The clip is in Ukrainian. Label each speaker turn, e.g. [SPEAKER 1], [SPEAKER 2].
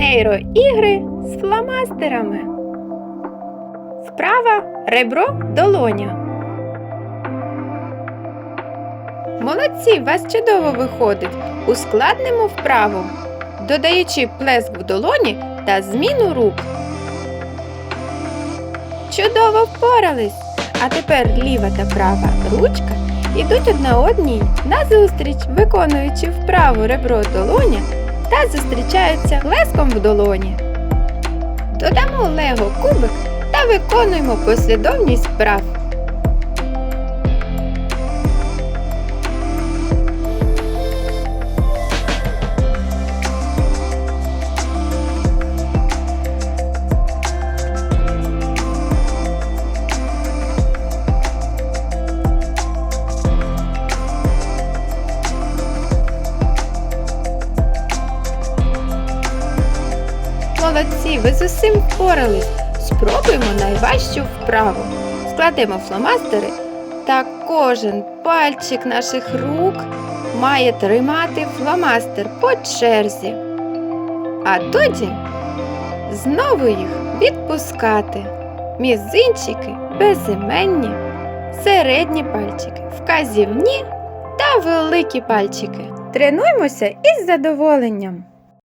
[SPEAKER 1] Нейроігри з фломастерами. Вправа ребро долоня. Молодці, вас чудово виходить. Ускладнимо вправу, додаючи плеск в долоні та зміну рук. Чудово впорались! А тепер ліва та права ручка йдуть одна одній назустріч, виконуючи вправу ребро долоня та зустрічаються леском в долоні. Додамо лего кубик та виконуємо послідовність вправ. Молодці, ви з усім впорались. Спробуємо найважчу вправу. Складемо фломастери та кожен пальчик наших рук має тримати фломастер по черзі. А тоді знову їх відпускати. Мізинчики, безіменні, середні пальчики, вказівні та великі пальчики. Тренуймося із задоволенням.